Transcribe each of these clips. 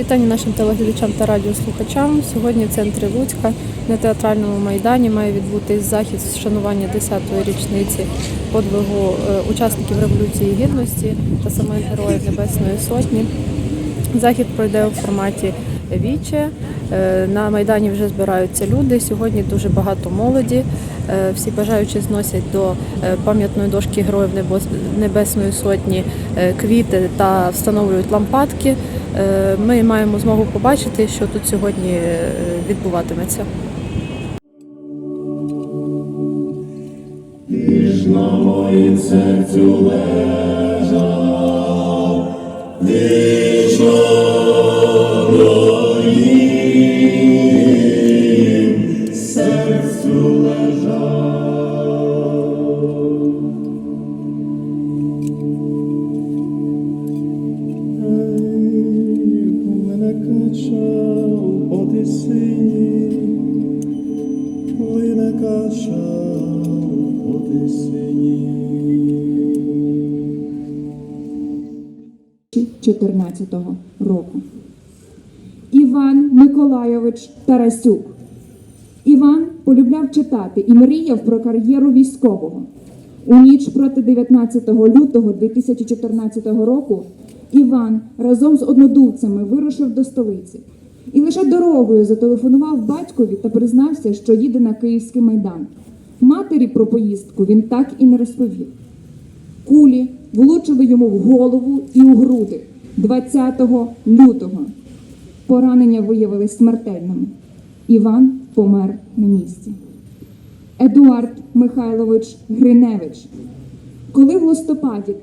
Вітання нашим телеглядачам та радіослухачам. Сьогодні в центрі Луцька на театральному майдані має відбутись захід з вшанування 10-ї річниці подвигу е, учасників Революції Гідності та самих героїв Небесної Сотні. Захід пройде у форматі віче. Е, На майдані вже збираються люди. Сьогодні дуже багато молоді. Е, Всі бажаючі зносять до пам'ятної дошки Героїв Небесної Сотні квіти та встановлюють лампадки. Е, Ми маємо змогу побачити, що тут сьогодні е, відбуватиметься. Лиш на моїм серцю лежав, 2014 року. Іван Миколайович Тарасюк. Іван полюбляв читати і мріяв про кар'єру військового. У ніч проти 19 лютого 2014 року Іван разом з однодумцями вирушив до столиці і лише дорогою зателефонував батькові та признався, що їде на Київський майдан. Матері про поїздку він так і не розповів. Кулі влучили йому в голову і у груди 20 лютого. Поранення виявились смертельними. Іван помер на місці. Едуард Михайлович Гриневич. Коли в листопаді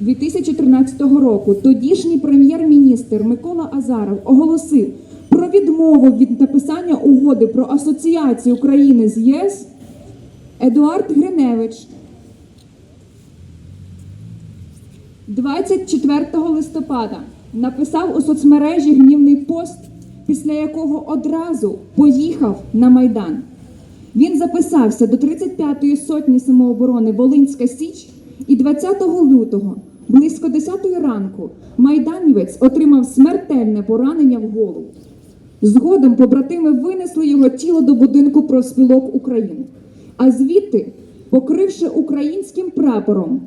2013 року тодішній прем'єр-міністр Микола Азаров оголосив про відмову від написання угоди про асоціацію України з ЄС, Едуард Гриневич 24 листопада написав у соцмережі гнівний пост, після якого одразу поїхав на Майдан. Він записався до 35-ї сотні самооборони Волинська Січ, і 20 лютого, близько 10-ї ранку, майданівець отримав смертельне поранення в голову. Згодом побратими винесли його тіло до будинку профспілок України, а звідти, покривши українським прапором,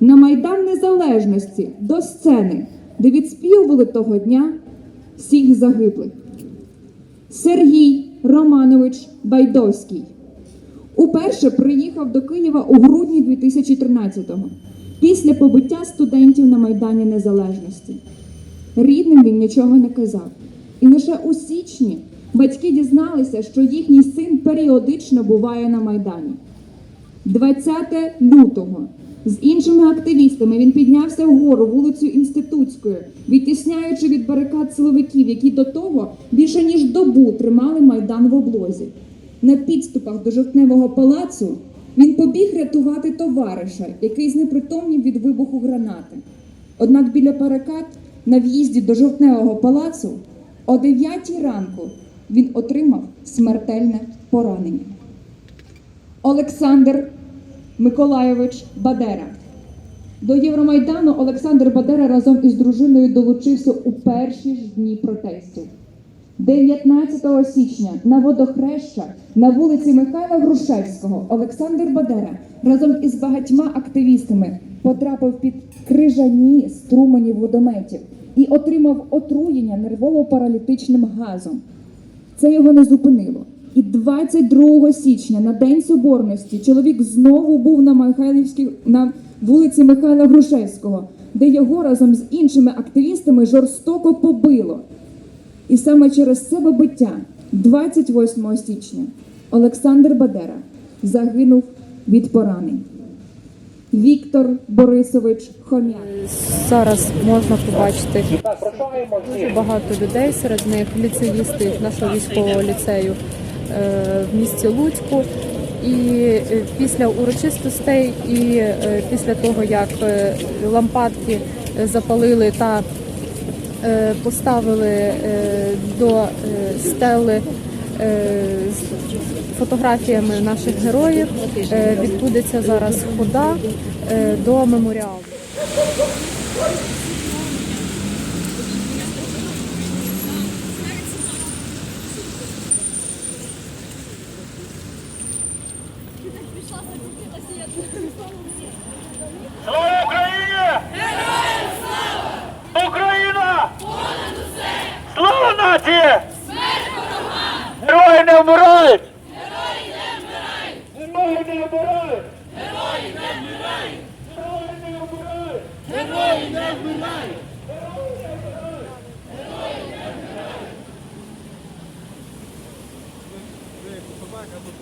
на Майдан Незалежності до сцени, де відспівували того дня всіх загиблих. Сергій Романович Байдовський уперше приїхав до Києва у грудні 2013-го, після побиття студентів на Майдані Незалежності. Рідним він нічого не казав. І лише у січні батьки дізналися, що їхній син періодично буває на Майдані. 20 лютого з іншими активістами він піднявся вгору вулицю Інститутською, відтісняючи від барикад силовиків, які до того більше ніж добу тримали майдан в облозі. На підступах до жовтневого палацу він побіг рятувати товариша, який знепритомнів від вибуху гранати. Однак біля барикад на в'їзді до жовтневого палацу о 9 ранку він отримав смертельне поранення. Олександр Миколайович Бадера. До Євромайдану Олександр Бадера разом із дружиною долучився у перші ж дні протестів. 19 січня на водохреща на вулиці Михайла Грушевського Олександр Бадера разом із багатьма активістами потрапив під крижані струмені водометів і отримав отруєння нервово-паралітичним газом. Це його не зупинило. І 22 січня, на День Соборності, чоловік знову був на Михайлівській на вулиці Михайла Грушевського, де його разом з іншими активістами жорстоко побило. І саме через це побиття, 28 січня, Олександр Бадера загинув від поранень. Віктор Борисович Хомяк. Зараз можна побачити дуже багато людей, серед них ліцеїсти нашого військового ліцею в місті Луцьку. І е, після урочистостей, і е, після того, як е, лампадки е, запалили та е, поставили е, до е, стели е, з фотографіями наших героїв, е, відбудеться зараз хода е, до меморіалу. Слава Україні! Героям слава! Україна! Понад усе! Слава нації! Смерть ворогам! Герої не вмирають! Герої не вмирають! Герої не вмирають! Герої не вмирають! Герої не вмирають! Собака тут